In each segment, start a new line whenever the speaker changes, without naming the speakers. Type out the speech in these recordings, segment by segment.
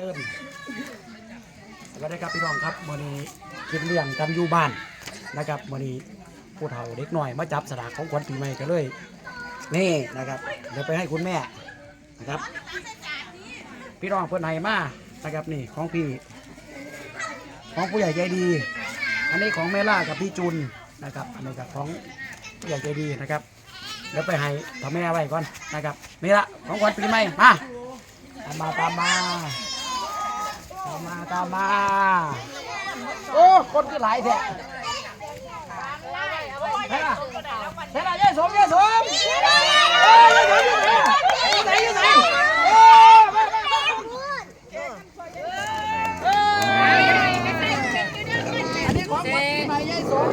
เริ่มสวัสดีครับพี่น้องครับมื่อนี้กินเลี้ยงกันอยู่บ้านนะครับมื่อนี้ผู้เฒ่าเด็กหน่อยมาจับสลากของขวัญปีใหม่กันเลย นี่นะครับ เดี๋ยวไปให้คุณแม่นะครับ พี่น้องเพื่อนไห้มานะครับนี่ของพี่ ของผู้ใหญ่ใจดี อันนี้ของแม่ล่ากับพี่จุนนะครับ อันนี้กับของผู้ใหญ่ใจดีนะครับเดี๋ยวไปให้พ่อแม่ไว้ก่อนนะครับนี่ละของขวัญปีใหม่มาตามมาตามมาามมาตามมา โอ้คนคือหลายแท้เฮ้ยเฮ้ยยายสมยายสมเอ้ยยายสมอยู่ไหนอยู่ไหนอยู่ไหนโอ้มามามาเอ้ยอันนี้ของขวัญปีใหม่ยายสม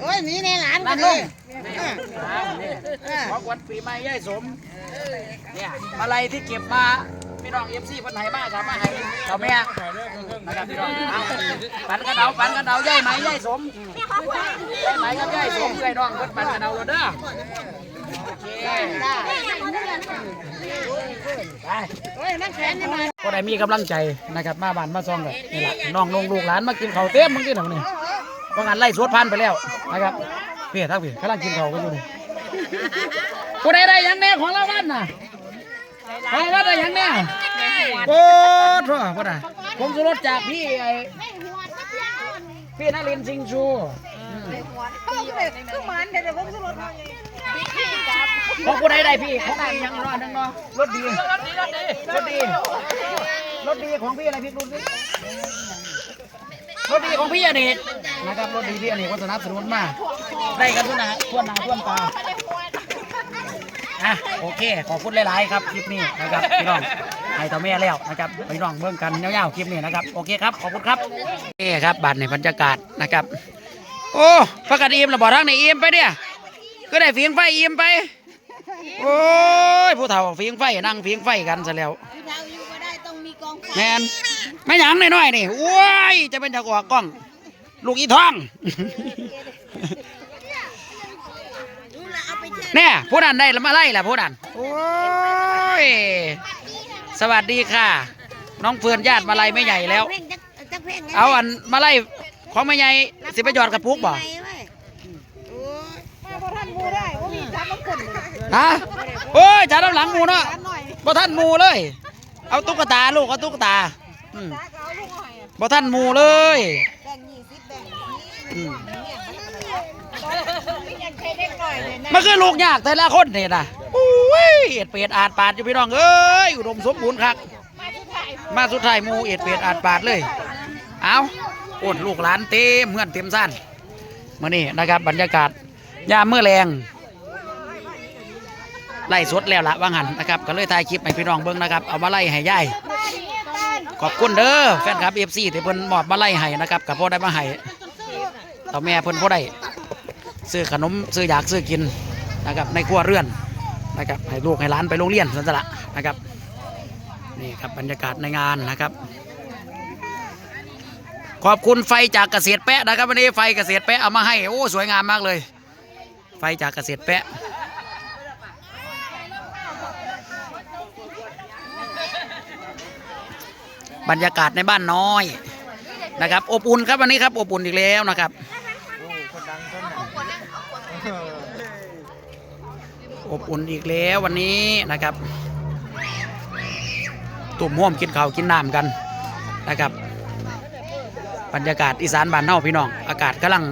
โอ้ยหนี่ในหลานกั
นั่
น
น
เลย
ของขวัญปีใหม่ยายสม เนี่ยอะไรที่เก็บมาพี่น้องเอฟซีคนไหนมาครับมาให้เขาแม่นะครับพี่น้องเอาปันกระเดาปันกระเดาย่ายไหมย่ายสมย่ายไหมครับย่ายสมย่ายน้องเพิ่นปันกระเดาเลยเด้อโอเคไป
โอ้ยนั่งแขนนี่มา
ก็ได้มีกำลังใจนะครับมาบ้านมาซองกันนี่แหละน้องลงลูกหลานมากินข้าวเต็มมึงกินหนังนี่เพรางานไล่สวดพันไปแล้วนะครับเพี่ทักพี่กำลังกินข้าวกันอยู่นี่ ผู้ใดได้หยังแน่ของเราบ้านน่ะของเราได้หยังแน่โอ้โหพ่อน่ะผมสุรสจากพี่ไอ้พี่นรินทร์สิงห์ชู
คือมันเดี๋ยวผมสลด
ของผู้ใดได้พี่ของอันยังรอดนึงเนาะรถดีรถดีรถดีรถดีรถดีของพี่อะไรพี่ดูสิรถดีของพี่อเนกนะครับรถดีพี่อเนกก็สนับสนุนมาได้กันทุกนะทั่วหน้าทั่วตา อะโอเค ขอบคุณหลาย ๆ ครับคลิปนี้นะครับพี่น้องให้ต่อแม่แล้วนะครับพี่น้องเบิ่งกันยาวๆคลิปนี้นะครับโอเคครับขอบคุณครับนี่ครับบัตรในบรรยากาศนะครับ โอ้พักกันอิ่มระบอกทางในอิ่มไปเนี่ยก็ได้ฝีงไฟอิ่มไป โอ้ยผู้เฒ่าฝีงไฟนั่งฝีงไฟกันซะแล้ว
เราอยู่ก็ได้ต้องมีกองไฟ
แมนไม่หยังน้อยๆนี่โอ้ยจะเป็นจะกออกกล้อง ลูกอีทอง
ดูแลเอาไป แช่
แน่ผู้นั้นได้แล้วมาไล่ล่ะผู้นั้นโอ้ยสวัสดีค่ะ น้องเฟื่อนญาติมาไล่ไม่ใหญ่แล้ว
เพลงจักจักเพลงไง
เอาอันมาไล่ของไม่ใหญ่สิไปหยอดกระปุกบ่
โอ้ยมาพอท่านมูได้ว่ามีจับมาขึ้น
ฮะโอ้ยจ่าด้านหลังหมูเนาะ
หน่อย
บ่ท่านหมูเลย เอาตุ๊กตาลูกเอาตุ๊กตาอืม
ตาเอาลูกหอย
บ่ท่านหมูเลย
แบ่งยี่สิบแบ่ง
อืม
ยังเคยเด็กหน่อยเลยนะ
มันคือลูกยากแต่ละคนเนี่ยนะอุ้ยเอ็ดเป็ดอาดปาดอยู่พี่น้องเอ้ยอุดมสมบูรณ์ครับมาสุดท้ายมูเอ็ดเป็ดอาดปาดเลย เอาโอดลูกหลานเต็มเมื่อนเต็มสั้นมื่อนี้นะครับบรรยากาศยามเมื่อแรงไล่สดแล้วละว่างหันนะครับก็เลยถ่ายคลิปให้พี่น้องเบิ้งนะครับเอามาไล่ให้ย่ายขอบคุณเด้อแฟนคลับเอฟซีที่เพิ่นมอบมาไล่ให้นะครับกับพ่อได้มาให้ต่อแม่เพิ่นพ่อได้ ซื้อขนมซื้ออยากซื้อกินนะครับในครัวเรือนนะครับให้ลูกให้หลานไปโรงเรียนสันสละนะครับนี่ครับบรรยากาศในงานนะครับ ขอบคุณไฟจากเกษตรแปะนะครับวันนี้ไฟเกษตรแปะเอามาให้โอ้สวยงามมากเลย ไฟจากเกษตรแปะบรรยากาศในบ้านน้อยนะครับอบอุ่นครับวันนี้ครับอบอุ่นอีกแล้วนะครับ อบอุ่นอีกแล้ววันนี้นะครับตุ่มห่วมกินข้าวกินน้ำกันนะครับ บรรยากาศอีสานบ้านเฮาพี่น้อง อากาศกำลัง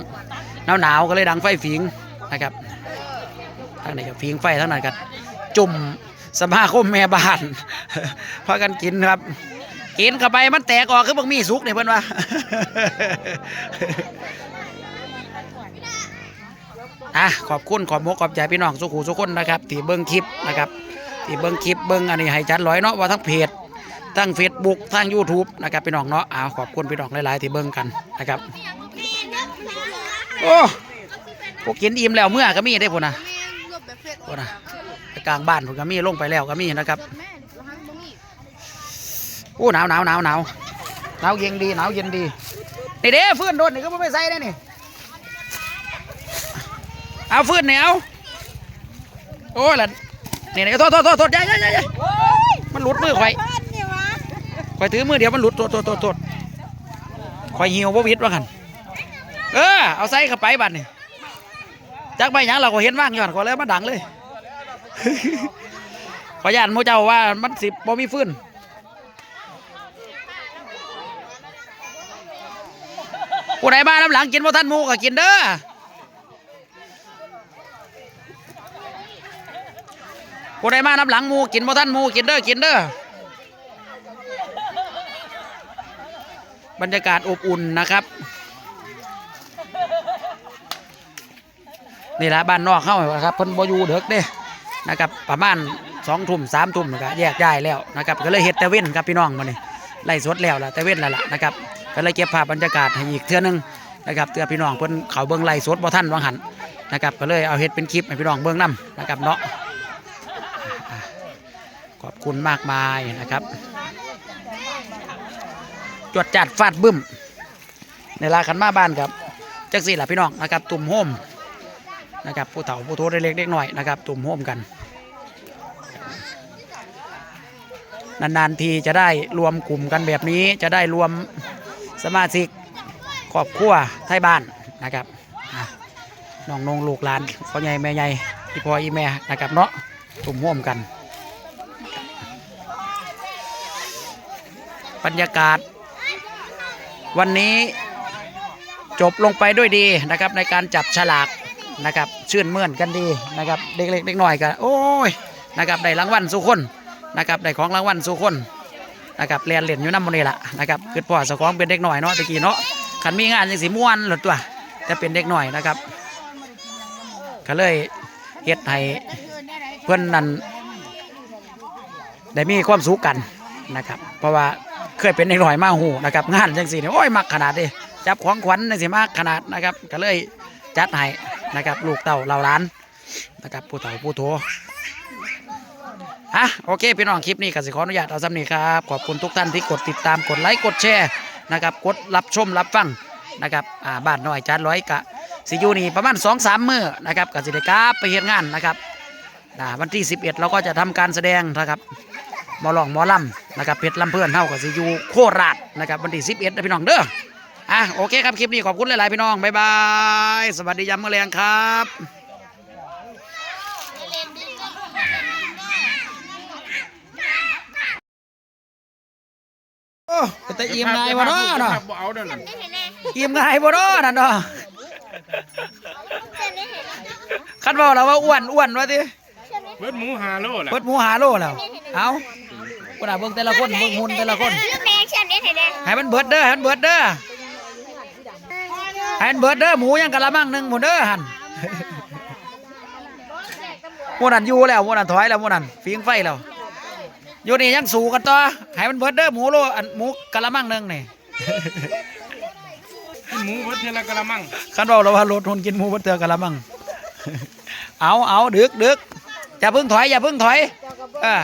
หนาวหนาวๆก็เลยดังไฟฝิงนะครับทางไหนก็ฝิงไฟทางไหนก็จุ่มสมาคมแม่บ้านพากันกินครับ กินเข้าไปมันแตกออกคือบักมีสุกเนี่ยเพื่อนว่า อะขอบคุณขอบมกขอบใจพี่น้องสุขุสุขคนนะครับที่เบิ้งคลิปนะครับที่เบิ้งคลิปเบิ้งอันนี้ให้จัดร้อยเนาะว่าทั้งเพจทั้งเฟซบุ๊กทั้ง YouTube นะครับพี่น้องเนาะอ้าวขอบคุณพี่น้องหลายๆที่เบิ้งกันนะครับโอ้พวกกินอิ่มแล้วเมื่อก็มีได้พุ่นะพุ่นะไปกลางบ้านพุ่นก็มีลงไปแล้วก็มีนะครับโอ้หนาวหนาวหนาวหนาวหนาวเย็นดีหนาวเย็นดีนี่เด้ฟื้นโดนนี่ก็ไม่ไปใส่ได้นี่ เอาฟืนเนี่ยเอาโอ้ยละนี่นี่โทษโทษโทษโทษอย่าอย่าอย่าอย่ามันหลุดมือข่อย
บ้านเนี่ยวะ
ข่อยถือมือเดียวมันหลุดโทษโทษโทษโทษข่อยหิวบ่วิดว่ากันเออเอาใส่เข้าไปบัดนี่จักไปหยังเราก็เห็นว่างย้อนขอแล้วมาดังเลยขอยานโมเจ้าว่ามันสิบ่มีฟืนผู้ใดบ้านน้ำหลังกินบ่ทันหมูก็กินเด้อ ผู้ใดมาน้ำหลังมูกินบ่ทันมูกินเด้อกินเด้อบรรยากาศอบอุ่นนะครับนี่แหละบ้านนอกเข้าครับเพิ่นบ่อยู่เด็กเด้นะครับประมาณสองทุ่มสามทุ่มก็แยกย้ายแล้วนะครับก็เลยเฮ็ดแต่เว้นครับพี่น้องมานี่ไล่สดแล้วล่ะแต่เว้นแล้วล่ะนะครับก็เลยเก็บภาพบรรยากาศให้อีกเทื่อนึงนะครับเตือพี่น้องเพิ่นเขาเบิ่งไล่สดบ่ทันวังหันนะครับก็เลยเอาเฮ็ดเป็นคลิปให้พี่น้องเบิ่งนํนะครับเนาะ คุณมากมายนะครับ จวดจัดฟาดบึ้ม ในลาขันมาบ้านครับจักสี่ล่ะพี่น้องนะครับ ตุ่มโฮมนะครับผู้เฒ่าผู้โทเล็กเล็กหน้อยนะครับ ตุ่มโฮมกัน นานๆทีจะได้รวมกลุ่มกันแบบนี้จะได้รวมสมาชิกครอบครัวไทยบ้านนะครับน้องนงลูกหลานพ่อใหญ่แม่ใหญ่อีพ่ออีแม่นะครับเนาะตุ่มโฮมกัน บรรยากาศ วันนี้จบลงไปด้วยดีนะครับ ในการจับฉลากนะครับ ชื่นเมื่อนกันดีนะครับ เด็กเล็กเด็กน้อยกันโอ้ยนะครับได้รางวัลสู่คนนะครับได้ของรางวัลสู่คนนะครับเรียนเหรียนอยู่น้ำมันนี่แหละนะครับคือพ่อสะของเป็นเด็กหน่อยเนาะตะกี้เนาะขันมีงานยังสีม่วนหลุดตัวแต่เป็นเด็กหน่อยนะครับ ก็เลยเฮ็ดให้เพื่อนนั้นได้มีความสุขกันนะครับ เพราะว่า เคยเป็นในหน่อยมาหูนะครับงานจังสีเนี่ยโอ้ยมักขนาดนี้จับของขวัญจังสีมากขนาดนะครับก็เลยจัดให้นะครับลูกเต่าเหล่าร้านนะครับผู้เต่าผู้โถอะโอเคพี่น้องคลิปนี้กสิขออนุญาตเอาสำนีครับขอบคุณทุกท่านที่กดติดตามกดไลค์กดแชร์นะครับกดรับชมรับฟังนะครับอ่าบ้านน้อยจานร้อยกะสิยูนี่ประมาณ2อสามมือนะครับกสิได้กราบไปเฮ็ดงานนะครับวันที่ 11 เราก็จะทำการแสดงนะครับมอลองมอลำ นะครับเพชรลำเพื่อนเท่ากับสิอยูโคราชนะครับวันที่11นะพี่น้องเด้ออะโอเคครับคลิปนี้ขอบคุณหลายๆพี่น้องบ๊ายบายสวัสดียามมื้อแรงครับโอ้แต่อิ่มง่ายวะเนาะเนาะ
บ่เอาเด้อนั่น
อิ่มง่ายบ่เนาะนั่นเนาะคันบอกเราว่าอ้วนอ้วนวะที
เบิดหมูหาโลแหละ
เปิดหมูหาโลแล้วเอา คนอะเบิ่งแต่ละคนเบิ่งหุ่นแต่ละคน
ลูกแดงเชื่อมเด็ดให้แดง
ให้มันเบิดเด้อให้มันเบิดเด้อให้มันเบิดเด้อหมูยังกะละมังหนึ่งหมูเด้อหันหมูนันอยู่แล้วหมูนันถอยแล้วหมูนันฟิงไฟแล้วอยู่นี่ยังสู้กันต่อให้มันเบิดเด้อหมูโลอันหมูกะละมังหนึ่งนี่
กินหมูเบิดเทอละกะละมัง
คันบอกเราว่ารถทุนกินหมูเบิดเตือกะละมังเอาเอาดึกดึกอย่าเพึ่งถอยอย่าเพึ่งถอย
เจ้า